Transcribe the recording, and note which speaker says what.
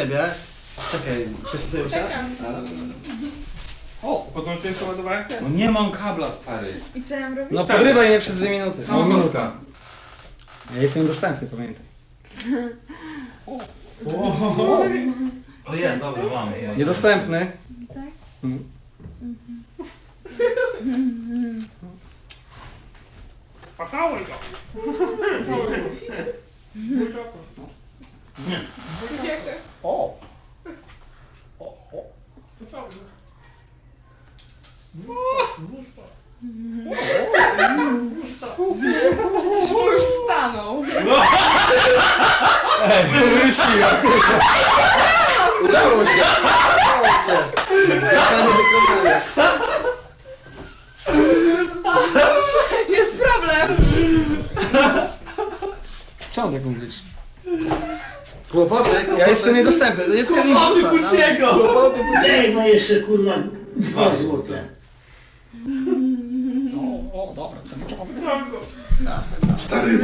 Speaker 1: ciebie. Czekaj, chcesz sobie usiąść?
Speaker 2: O, podłączyłeś tą ładowarkę?
Speaker 3: No nie mam kabla, stary.
Speaker 4: I co ja mam robić?
Speaker 5: No podrywaj mnie przez dwie minuty.
Speaker 3: Sama kostka.
Speaker 5: Ja jestem dostępny, pamiętaj.
Speaker 3: O jest, dobra, mam.
Speaker 5: Niedostępny.
Speaker 4: Tak?
Speaker 5: Mm.
Speaker 2: Pocałuj go!
Speaker 5: O!
Speaker 2: Pocałuj go.
Speaker 4: Już stanął.
Speaker 1: Udało się! Udało się! Zadanie wykonane.
Speaker 4: Jest problem.
Speaker 5: Czemu tak mówisz?
Speaker 1: Kłopoty, kłopoty.
Speaker 5: Ja jestem niedostępny. To jest
Speaker 3: O, ty Puciego!
Speaker 1: Kłopoty,
Speaker 6: Daj no jeszcze kurwa dwa złote.
Speaker 5: O, o, dobra, co
Speaker 2: Pocałuj go!
Speaker 3: Stary,